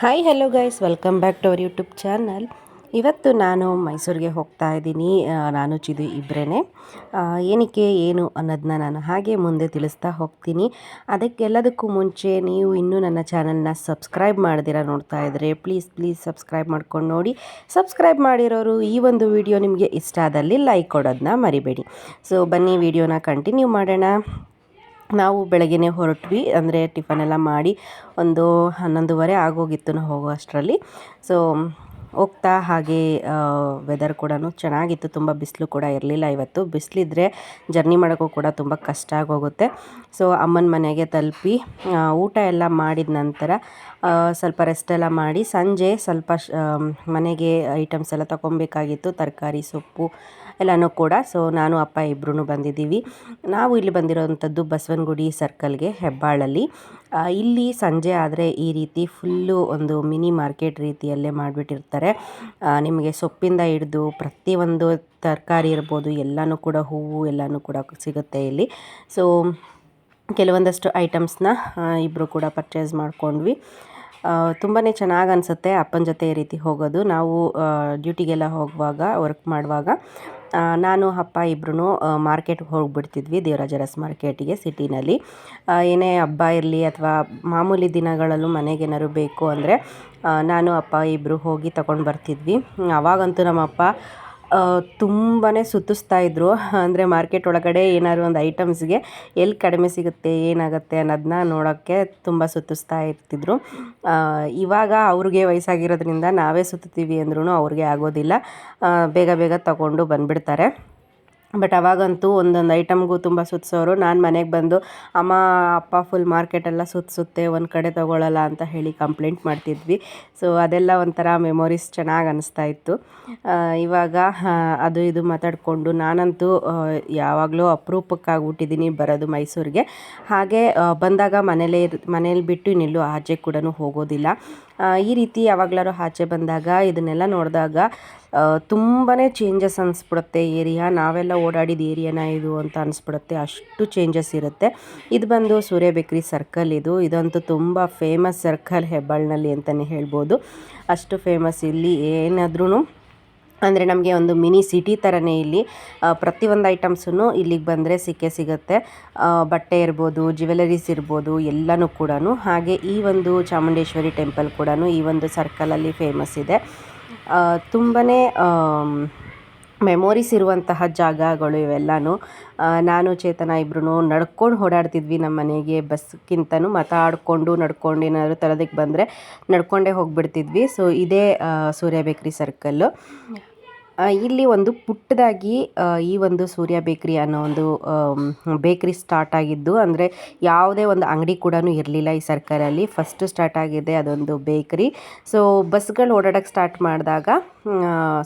Hi hello guys welcome back to our YouTube channel ಇವತ್ತು ನಾನು ಮೈಸೂರಿಗೆ ಹೋಗ್ತಾ ಇದ್ದೀನಿ. ನಾನು ಚಿದು ಇಬ್ಬರೇ ಏನಕ್ಕೆ, ಏನು ಅನ್ನೋದನ್ನ ನಾನು ಹಾಗೆ ಮುಂದೆ ತಿಳಿಸ್ತಾ ಹೋಗ್ತೀನಿ. ಅದಕ್ಕೆಲ್ಲದಕ್ಕೂ ಮುಂಚೆ ನೀವು ಇನ್ನೂ ನನ್ನ ಚಾನಲ್ನ ಸಬ್ಸ್ಕ್ರೈಬ್ ಮಾಡಿದಿರ ನೋಡ್ತಾ ಇದ್ದರೆ ಪ್ಲೀಸ್ ಪ್ಲೀಸ್ ಸಬ್ಸ್ಕ್ರೈಬ್ ಮಾಡ್ಕೊಂಡು ನೋಡಿ. ಸಬ್ಸ್ಕ್ರೈಬ್ ಮಾಡಿರೋರು ಈ ಒಂದು ವಿಡಿಯೋ ನಿಮಗೆ ಇಷ್ಟ ಆದಲ್ಲಿ ಲೈಕ್ ಕೊಡೋದನ್ನ ಮರಿಬೇಡಿ. ಸೊ ಬನ್ನಿ ವಿಡಿಯೋನ ಕಂಟಿನ್ಯೂ ಮಾಡೋಣ. ನಾವು ಬೆಳಗ್ಗೆನೇ ಹೊರಟ್ವಿ, ಅಂದರೆ ಟಿಫನ್ ಎಲ್ಲ ಮಾಡಿ ಒಂದು ಹನ್ನೊಂದುವರೆ ಆಗೋಗಿತ್ತು ನಾವು ಹೋಗೋ ಅಷ್ಟರಲ್ಲಿ. ಸೊ ಹೋಗ್ತಾ ಹಾಗೆ ವೆದರ್ ಕೂಡ ಚೆನ್ನಾಗಿತ್ತು, ತುಂಬ ಬಿಸಿಲು ಕೂಡ ಇರಲಿಲ್ಲ ಇವತ್ತು. ಬಿಸಿಲಿದ್ರೆ ಜರ್ನಿ ಮಾಡೋಕ್ಕೂ ಕೂಡ ತುಂಬ ಕಷ್ಟ ಆಗೋಗುತ್ತೆ. ಸೊ ಅಮ್ಮನ ಮನೆಗೆ ತಲುಪಿ ಊಟ ಎಲ್ಲ ಮಾಡಿದ ನಂತರ ಸ್ವಲ್ಪ ರೆಸ್ಟ್ ಎಲ್ಲ ಮಾಡಿ, ಸಂಜೆ ಸ್ವಲ್ಪ ಮನೆಗೆ ಐಟಮ್ಸ್ ಎಲ್ಲ ತಗೊಬೇಕಾಗಿತ್ತು ತರಕಾರಿ, ಸೊಪ್ಪು ಎಲ್ಲನೂ ಕೂಡ. ಸೊ ನಾನು, ಅಪ್ಪ ಇಬ್ಬರೂ ಬಂದಿದ್ದೀವಿ. ನಾವು ಇಲ್ಲಿ ಬಂದಿರೋವಂಥದ್ದು ಬಸವನಗುಡಿ ಸರ್ಕಲ್ಗೆ ಹೆಬ್ಬಾಳಲ್ಲಿ. ಇಲ್ಲಿ ಸಂಜೆ ಆದರೆ ಈ ರೀತಿ ಫುಲ್ಲು ಒಂದು ಮಿನಿ ಮಾರ್ಕೆಟ್ ರೀತಿಯಲ್ಲೇ ಮಾಡಿಬಿಟ್ಟಿರ್ತಾರೆ. ನಿಮಗೆ ಸೊಪ್ಪಿಂದ ಹಿಡಿದು ಪ್ರತಿಯೊಂದು ತರಕಾರಿ ಇರ್ಬೋದು, ಎಲ್ಲನೂ ಕೂಡ ಹೂವು, ಎಲ್ಲನೂ ಕೂಡ ಸಿಗುತ್ತೆ ಇಲ್ಲಿ. ಸೊ ಕೆಲವೊಂದಷ್ಟು ಐಟಮ್ಸ್ನ ಇಬ್ಬರು ಕೂಡ ಪರ್ಚೇಸ್ ಮಾಡ್ಕೊಂಡ್ವಿ. ತುಂಬಾ ಚೆನ್ನಾಗಿ ಅನಿಸುತ್ತೆ ಅಪ್ಪನ ಜೊತೆ ಈ ರೀತಿ ಹೋಗೋದು. ನಾವು ಡ್ಯೂಟಿಗೆಲ್ಲ ಹೋಗುವಾಗ ವರ್ಕ್ ಮಾಡುವಾಗ ನಾನು, ಅಪ್ಪ ಇಬ್ಬರೂ ಮಾರ್ಕೆಟ್ಗೆ ಹೋಗಿಬಿಡ್ತಿದ್ವಿ ದೇವರಾಜ ರಸ್ ಮಾರ್ಕೆಟಿಗೆ ಸಿಟಿನಲ್ಲಿ ಏನೇ ಹಬ್ಬ ಇರಲಿ ಅಥವಾ ಮಾಮೂಲಿ ದಿನಗಳಲ್ಲೂ ಮನೆಗೇನಾದ್ರು ಬೇಕು ಅಂದರೆ ನಾನು, ಅಪ್ಪ ಇಬ್ಬರು ಹೋಗಿ ತಗೊಂಡು ಬರ್ತಿದ್ವಿ. ಅವಾಗಂತೂ ನಮ್ಮಪ್ಪ ತುಂಬಾ ಸುತ್ತಿಸ್ತಾ ಇದ್ದರು ಅಂದರೆ ಮಾರ್ಕೆಟ್ ಒಳಗಡೆ ಏನಾದ್ರು ಒಂದು ಐಟಮ್ಸ್ಗೆ ಎಲ್ಲಿ ಕಡಿಮೆ ಸಿಗುತ್ತೆ, ಏನಾಗುತ್ತೆ ಅನ್ನೋದನ್ನ ನೋಡೋಕ್ಕೆ ತುಂಬ ಸುತ್ತಿಸ್ತಾ ಇರ್ತಿದ್ರು. ಇವಾಗ ಅವ್ರಿಗೆ ವಯಸ್ಸಾಗಿರೋದ್ರಿಂದ ನಾವೇ ಸುತ್ತುತ್ತೀವಿ ಅಂದ್ರೂ ಅವ್ರಿಗೆ ಆಗೋದಿಲ್ಲ. ಬೇಗ ಬೇಗ ತಗೊಂಡು ಬಂದುಬಿಡ್ತಾರೆ. ಬಟ್ ಅವಾಗಂತೂ ಒಂದೊಂದು ಐಟಮ್ಗೂ ತುಂಬ ಸುತ್ತಿಸೋರು. ನಾನು ಮನೆಗೆ ಬಂದು, ಅಮ್ಮ, ಅಪ್ಪ ಫುಲ್ ಮಾರ್ಕೆಟೆಲ್ಲ ಸುತ್ತಿಸುತ್ತೆ ಒಂದು ಕಡೆ ತೊಗೊಳ್ಳಲ್ಲ ಅಂತ ಹೇಳಿ ಕಂಪ್ಲೇಂಟ್ ಮಾಡ್ತಿದ್ವಿ. ಸೊ ಅದೆಲ್ಲ ಒಂಥರ ಮೆಮೊರೀಸ್ ಚೆನ್ನಾಗಿ ಅನ್ನಿಸ್ತಾ ಇತ್ತು. ಇವಾಗ ಅದು ಇದು ಮಾತಾಡಿಕೊಂಡು ನಾನಂತೂ ಯಾವಾಗಲೂ ಅಪರೂಪಕ್ಕಾಗ್ಬಿಟ್ಟಿದ್ದೀನಿ ಬರೋದು ಮೈಸೂರಿಗೆ. ಹಾಗೆ ಬಂದಾಗ ಮನೇಲೇ ಇರ್, ಮನೇಲಿ ಬಿಟ್ಟು ಇನ್ನೆಲ್ಲೂ ಆಚೆ ಕೂಡ ಹೋಗೋದಿಲ್ಲ. ಈ ರೀತಿ ಯಾವಾಗಲಾರು ಆಚೆ ಬಂದಾಗ ಇದನ್ನೆಲ್ಲ ನೋಡಿದಾಗ ತುಂಬಾ ಚೇಂಜಸ್ ಅನಿಸ್ಬಿಡುತ್ತೆ ಏರಿಯಾ. ನಾವೆಲ್ಲ ಓಡಾಡಿದ ಏರಿಯಾನ ಇದು ಅಂತ ಅನಿಸ್ಬಿಡುತ್ತೆ. ಅಷ್ಟು ಚೇಂಜಸ್ ಇರುತ್ತೆ. ಇದು ಬಂದು ಸೂರ್ಯ ಬೇಕ್ರಿ ಸರ್ಕಲ್ ಇದು. ಇದಂತೂ ತುಂಬ ಫೇಮಸ್ ಸರ್ಕಲ್ ಹೆಬ್ಬಾಳ್ನಲ್ಲಿ ಅಂತಲೇ ಹೇಳ್ಬೋದು. ಅಷ್ಟು ಫೇಮಸ್ ಇಲ್ಲಿ ಏನಾದ್ರೂ ಅಂದರೆ ನಮಗೆ ಒಂದು ಮಿನಿ ಸಿಟಿ ಥರನೇ ಇಲ್ಲಿ. ಪ್ರತಿಯೊಂದು ಐಟಮ್ಸೂ ಇಲ್ಲಿಗೆ ಬಂದರೆ ಸಿಕ್ಕೇ ಸಿಗುತ್ತೆ. ಬಟ್ಟೆ ಇರ್ಬೋದು, ಜ್ಯುವೆಲರೀಸ್ ಇರ್ಬೋದು, ಎಲ್ಲನೂ ಕೂಡ ಹಾಗೆ ಈ ಒಂದು ಚಾಮುಂಡೇಶ್ವರಿ ಟೆಂಪಲ್ ಕೂಡ ಈ ಒಂದು ಸರ್ಕಲಲ್ಲಿ ಫೇಮಸ್ ಇದೆ. ತುಂಬಾ ಮೆಮೊರೀಸ್ ಇರುವಂತಹ ಜಾಗಗಳು ಇವೆಲ್ಲನೂ. ನಾನು, ಚೇತನ ಇಬ್ಬರೂ ನಡ್ಕೊಂಡು ಓಡಾಡ್ತಿದ್ವಿ ನಮ್ಮ ಮನೆಗೆ ಬಸ್ಗಿಂತನೂ. ಮಾತಾಡಿಕೊಂಡು ನಡ್ಕೊಂಡು, ಏನಾದರೂ ತರೋದಕ್ಕೆ ಬಂದರೆ ನಡ್ಕೊಂಡೇ ಹೋಗಿಬಿಡ್ತಿದ್ವಿ. ಸೊ ಇದೇ ಸೂರ್ಯ ಬೇಕ್ರಿ ಸರ್ಕಲ್ಲು. ಇಲ್ಲಿ ಒಂದು ಪುಟ್ಟದಾಗಿ ಈ ಒಂದು ಸೂರ್ಯ ಬೇಕ್ರಿ ಅನ್ನೋ ಒಂದು ಬೇಕ್ರಿ ಸ್ಟಾರ್ಟ್ ಆಗಿದ್ದು, ಅಂದರೆ ಯಾವುದೇ ಒಂದು ಅಂಗಡಿ ಕೂಡ ಇರಲಿಲ್ಲ ಈ ಸರ್ಕಲಲ್ಲಿ. ಫಸ್ಟ್ ಸ್ಟಾರ್ಟ್ ಆಗಿದೆ ಅದೊಂದು ಬೇಕ್ರಿ. ಸೊ ಬಸ್ಗಳು ಓಡಾಡೋಕ್ಕೆ ಸ್ಟಾರ್ಟ್ ಮಾಡಿದಾಗ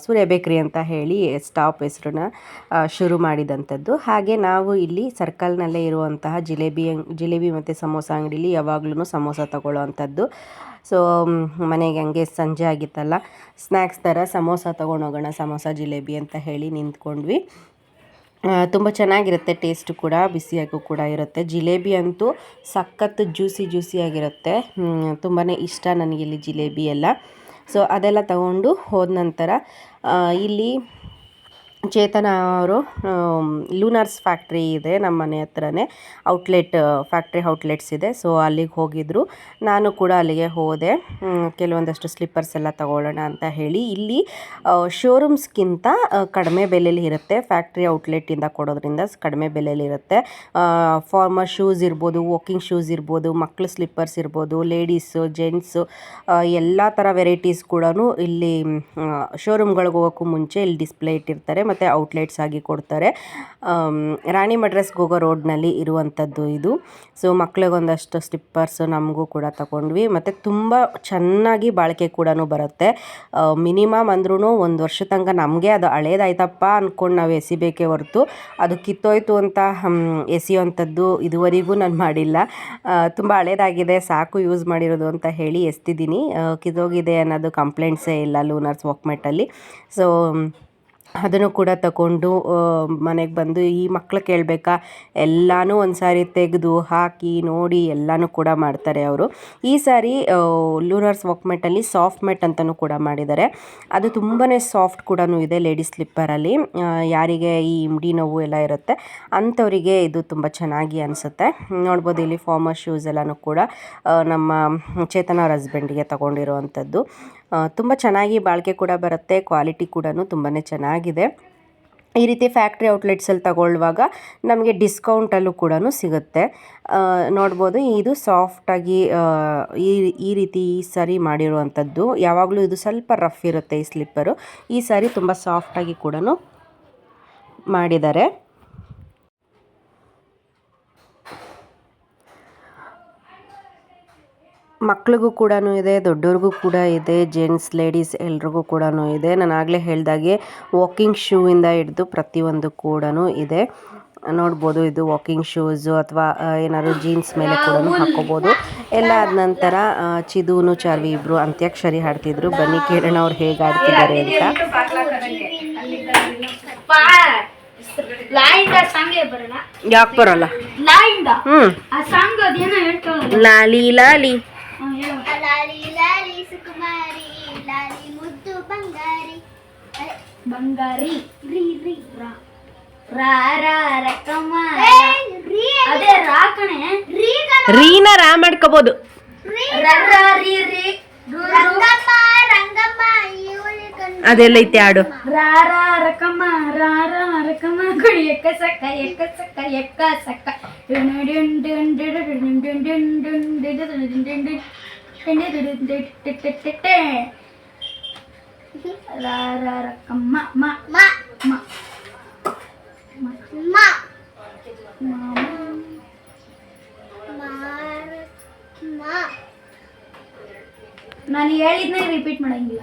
ಸೂರ್ಯ ಬೇಕ್ರಿ ಅಂತ ಹೇಳಿ ಸ್ಟಾಪ್ ಹೆಸರನ್ನ ಶುರು ಮಾಡಿದಂಥದ್ದು. ಹಾಗೆ ನಾವು ಇಲ್ಲಿ ಸರ್ಕಲ್ನಲ್ಲೇ ಇರುವಂತಹ ಜಿಲೇಬಿ ಜಿಲೇಬಿ ಮತ್ತು ಸಮೋಸ ಅಂಗಡಿಲಿ ಯಾವಾಗ್ಲೂ ಸಮೋಸ ತಗೊಳ್ಳೋ ಅಂಥದ್ದು ಸೊ ಮನೆಗೆ ಹಂಗೆ ಸಂಜೆ ಆಗಿತ್ತಲ್ಲ ಸ್ನ್ಯಾಕ್ಸ್ ಥರ ಸಮೋಸ ತೊಗೊಂಡೋಗೋಣ ಸಮೋಸ, ಜಿಲೇಬಿ ಅಂತ ಹೇಳಿ ನಿಂತ್ಕೊಂಡ್ವಿ. ತುಂಬ ಚೆನ್ನಾಗಿರುತ್ತೆ ಟೇಸ್ಟು ಕೂಡ ಬಿಸಿಯಾಗೂ ಕೂಡ ಇರುತ್ತೆ. ಜಿಲೇಬಿ ಅಂತೂ ಸಖತ್ ಜ್ಯೂಸಿ ಜ್ಯೂಸಿಯಾಗಿರುತ್ತೆ ತುಂಬಾ ಇಷ್ಟ ನನಗೆ ಇಲ್ಲಿ ಜಿಲೇಬಿ ಎಲ್ಲ. ಸೊ ಅದೆಲ್ಲ ತಗೊಂಡು ಹೋದ ನಂತರ ಇಲ್ಲಿ ಚೇತನ ಅವರು ಲೂನರ್ಸ್ ಫ್ಯಾಕ್ಟ್ರಿ ಇದೆ ನಮ್ಮ ಮನೆ ಹತ್ರನೇ. ಔಟ್ಲೆಟ್, ಫ್ಯಾಕ್ಟ್ರಿ ಔಟ್ಲೆಟ್ಸ್ ಇದೆ. ಸೊ, ಅಲ್ಲಿಗೆ ಹೋಗಿದ್ರು. ನಾನು ಕೂಡ ಅಲ್ಲಿಗೆ ಹೋದೆ. ಕೆಲವೊಂದಷ್ಟು ಸ್ಲಿಪ್ಪರ್ಸ್ ಎಲ್ಲ ತಗೊಳ್ಳೋಣ ಅಂತ ಹೇಳಿ. ಇಲ್ಲಿ ಶೋರೂಮ್ಸ್ಗಿಂತ ಕಡಿಮೆ ಬೆಲೆಯಲ್ಲಿ ಇರುತ್ತೆ. ಫ್ಯಾಕ್ಟ್ರಿ ಔಟ್ಲೆಟಿಂದ ಕೊಡೋದ್ರಿಂದ ಕಡಿಮೆ ಬೆಲೆಯಲ್ಲಿ ಇರುತ್ತೆ. ಫಾರ್ಮರ್ ಶೂಸ್ ಇರ್ಬೋದು, ವಾಕಿಂಗ್ ಶೂಸ್ ಇರ್ಬೋದು ಮಕ್ಕಳ ಸ್ಲಿಪ್ಪರ್ಸ್ ಇರ್ಬೋದು, ಲೇಡೀಸು, ಜೆಂಟ್ಸು ಎಲ್ಲ ಥರ ವೆರೈಟೀಸ್ ಕೂಡ ಇಲ್ಲಿ ಶೋರೂಮ್ಗಳಿಗೆ ಹೋಗೋಕ್ಕೂ ಮುಂಚೆ ಇಲ್ಲಿ ಡಿಸ್ಪ್ಲೇ ಇಟ್ಟಿರ್ತಾರೆ. ಮತ್ತು ಔಟ್ಲೆಟ್ಸ್ ಆಗಿ ಕೊಡ್ತಾರೆ. ರಾಣಿ ಮಡ್ರೆಸ್ಗೆ ಹೋಗೋ ರೋಡ್ನಲ್ಲಿ ಇರುವಂಥದ್ದು ಇದು. ಸೊ ಮಕ್ಳಿಗೊಂದಷ್ಟು ಸ್ಲಿಪ್ಪರ್ಸು ನಮಗೂ ಕೂಡ ತಗೊಂಡ್ವಿ. ಮತ್ತು ತುಂಬ ಚೆನ್ನಾಗಿ ಬಾಳಿಕೆ ಕೂಡ ಬರುತ್ತೆ. ಮಿನಿಮಮ್ ಅಂದ್ರೂ ಒಂದು ವರ್ಷ ತನಕ ನಮಗೆ ಅದು ಹಳೇದಾಯ್ತಪ್ಪ ಅಂದ್ಕೊಂಡು ನಾವು ಎಸಿಬೇಕೇ ಹೊರತು. ಅದು ಕಿತ್ತೋಯ್ತು ಅಂತ ಎಸೆಯುವಂಥದ್ದು ಇದುವರೆಗೂ ನಾನು ಮಾಡಿಲ್ಲ. ತುಂಬ ಹಳೇದಾಗಿದೆ, ಸಾಕು ಯೂಸ್ ಮಾಡಿರೋದು ಅಂತ ಹೇಳಿ ಎಸ್ತಿದ್ದೀನಿ. ಕಿತ್ತೋಗಿದೆ ಅನ್ನೋದು ಕಂಪ್ಲೇಂಟ್ಸೇ ಇಲ್ಲ ಲೂನರ್ಸ್ ವಾಕ್ಮೆಟಲ್ಲಿ ಸೊ ಅದನ್ನು ಕೂಡ ತಗೊಂಡು ಮನೆಗೆ ಬಂದು ಈ ಮಕ್ಳು ಕೇಳಬೇಕಾ? ಎಲ್ಲನೂ ಒಂದು ಸಾರಿ ತೆಗೆದು ಹಾಕಿ, ನೋಡಿ ಎಲ್ಲನೂ ಕೂಡ ಮಾಡ್ತಾರೆ ಅವರು. ಈ ಸಾರಿ ಲೂನರ್ಸ್ ಮೆಟ್ಟಲ್ಲಿ ಸಾಫ್ಟ್ ಮೆಟ್ ಅಂತಲೂ ಕೂಡ ಮಾಡಿದ್ದಾರೆ. ಅದು ತುಂಬಾ ಸಾಫ್ಟ್ ಕೂಡ ಇದೆ ಲೇಡೀಸ್ ಸ್ಲಿಪ್ಪರಲ್ಲಿ ಯಾರಿಗೆ ಈ ಇಮ್ಡಿ ನೋವು ಎಲ್ಲ ಇರುತ್ತೆ, ಅಂಥವರಿಗೆ ಇದು ತುಂಬ ಚೆನ್ನಾಗಿ ಅನಿಸುತ್ತೆ. ನೋಡ್ಬೋದು ಇಲ್ಲಿ ಫಾರ್ಮರ್ ಶೂಸ್ ಎಲ್ಲನೂ ಕೂಡ ನಮ್ಮ ಚೇತನ ಅವ್ರ ಹಸ್ಬೆಂಡಿಗೆ ತಗೊಂಡಿರುವಂಥದ್ದು. ತುಂಬ ಚೆನ್ನಾಗಿ ಬಾಳಿಕೆ ಕೂಡ ಬರುತ್ತೆ ಕ್ವಾಲಿಟಿ ಕೂಡ ತುಂಬಾ ಚೆನ್ನಾಗಿದೆ. ಈ ರೀತಿ ಫ್ಯಾಕ್ಟ್ರಿ ಔಟ್ಲೆಟ್ಸಲ್ಲಿ ತಗೊಳ್ಳುವಾಗ ನಮಗೆ ಡಿಸ್ಕೌಂಟಲ್ಲೂ ಕೂಡ ಸಿಗುತ್ತೆ. ನೋಡ್ಬೋದು ಇದು ಸಾಫ್ಟಾಗಿ ಈ ಈ ರೀತಿ ಈ ಸರಿ ಮಾಡಿರುವಂಥದ್ದು. ಯಾವಾಗಲೂ ಇದು ಸ್ವಲ್ಪ ರಫ್ ಇರುತ್ತೆ ಈ ಸ್ಲಿಪ್ಪರು ಈ ಸಾರಿ ತುಂಬ ಸಾಫ್ಟಾಗಿ ಕೂಡ ಮಾಡಿದ್ದಾರೆ. ಮಕ್ಳಿಗೂ ಕೂಡ ಇದೆ ದೊಡ್ಡವ್ರಿಗೂ ಕೂಡ ಇದೆ ಜೆಂಟ್ಸ್ ಲೇಡೀಸ್ ಎಲ್ರಿಗೂ ಕೂಡ ಇದೆ. ನಾನು ಆಗಲೇ ಹೇಳ್ದಾಗೆ ವಾಕಿಂಗ್ ಶೂವಿಂದ ಹಿಡಿದು ಪ್ರತಿಯೊಂದು ಕೂಡ ಇದೆ. ನೋಡ್ಬೋದು ಇದು ವಾಕಿಂಗ್ ಶೂಸು ಅಥವಾ ಏನಾದ್ರು ಜೀನ್ಸ್ ಮೇಲೆ ಕೂಡ ಹಾಕೋಬೋದು ಎಲ್ಲ ಆದ ನಂತರ ಚಿದೂನು ಚಾರ್ವಿ ಇಬ್ಬರು ಅಂತ್ಯಾಕ್ಷರಿ ಹಾಡ್ತಿದ್ರು. ಬನ್ನಿ ಕೇಳೋಣ ಅವ್ರು ಹೇಗೆ ಆಡ್ತಿದ್ದಾರೆ ಅಂತ. ಯಾಕೆ ಬರಲ್ಲ? ಹ್ಮ್. ಲಾಲಿ ಲಾಲಿ ಲಾಲಿ ಸುಕುಮಾರಿ ಲಾಲಿ ಮುದ್ದು ಬಂಗಾರಿ ರಿ ರಿ ರಾ ರಾ ರಾ ರಕ್ಕಮ್ಮ ಏ, ರೀ ಅದೇ ರಾ ಕಣೆ ರೀ ರೀನ ರಾ ಮಾಡ್ಕೋಬಹುದು ರೀ ರ ರ ರಿ. ರಂಗಮ್ಮ ರಂಗಮ್ಮ ಕಣ್ಣು ಅದೆಲ್ಲೈತೆ ಹಾಡು ರಾ ರಾ ರಕ್ಕಮ್ಮ ರಾ ರಾ ರಕ್ಕಮ್ಮ ಕುಡಿ ಎಕ್ಕ ಸಕ್ಕ ಎಕ್ಕ ಸಕ್ಕ ಎಕ್ಕ ಸಕ್ಕ ಡುನ್ ರಕ್ಕಮ್ಮ ಮ ಮ ಮ ಮ ನಾನು ಹೇಳಿದ್ನೇ ರಿಪೀಟ್ ಮಾಡಂಗಿಲ್ಲ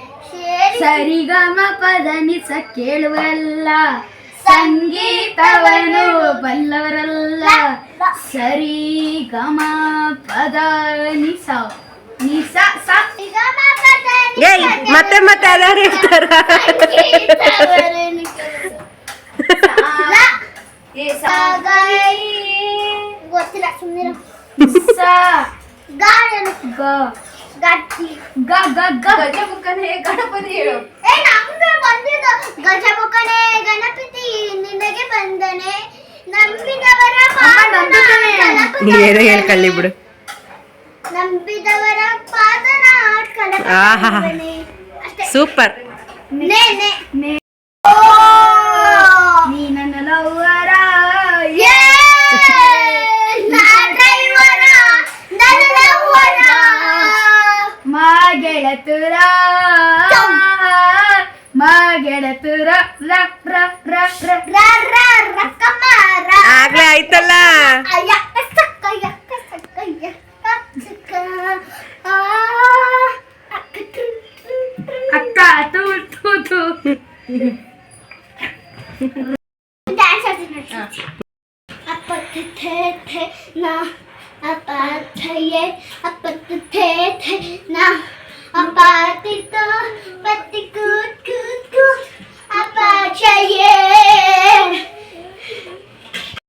ಸರಿಗಮ ಪದನಿಸ ಕೇಳುವಲ್ಲ ಸಂಗೀತವನ್ನು ಬಲ್ಲವರಲ್ಲ ಸರಿಗಮ ಪದ ನಿಸ ನಿಸ ಮತ್ತೆ ಮತ್ತೆ ಅದಾರ ಹೇಳ್ತಾರ ಗೊತ್ತಿಲ್ಲ ಸುಮ್ಮನೆ ಗ ಗಟ್ಟಿ. ಗ ಗ ಗ ಗಣಪತಿ ಹೇಳು. ಏ ನಮ್ಗೆ ಬಂದಿದ್ದು ಗಜಮುಖನೆ ಗಣಪತಿ ನಿನಗೆ ಬಂದನೆ. ನಂಬಿದವರ ಪಾದನ. ಕಲಪುತ್ತದೆ. ಏನೋ ಹೇಳ್ಕೊಳ್ಳಿ ಬಿಡು. ನಂಬಿದವರ ಪಾದನ ಆಟ ಸೂಪರ್. ನೇ. ನೇ ನೇ ಓ ನೀ ನನ್ನ ಲವ್ವರ ಯೇ ನಾ ಡ್ರೈವರ ನನ್ನ ಲವ್ವರ ಮಾ ಗೆಳತುರ ಮಾ ಗೆಳತುರ ರ ರ ರ ರ. ರ ರ ರಕ್ಕಮ್ಮ ರ. ಆಗ್ಲೇ ಆಯ್ತಲ್ಲ? ಅಯ್ಯಕ್ಕ ಸಕ್ಕ ಯಕ್ಕ ಸಕ್ಕ ಯಕ್ಕ ಸಕ್ಕ ಆ ಅಕ್ಕ ಟ್ರು, ಟ್ರು, ಟ್ರು. ಅಕ್ಕ ತೂ ತೂ ತೂ. ಡ್ಯಾನ್ಸ್ ಆಡ್ತೀನಿ ನೋಡಿ. ಅಪ್ಪತ್ತು ಥೇ ಥೇ ನಾ ಅಪ್ಪ ಥಯೆ. ಅಪ್ಪತ್ತು ಥೇ ಥೇ ನಾ ಅಪ್ಪ ತಿತ್ತು चाहिए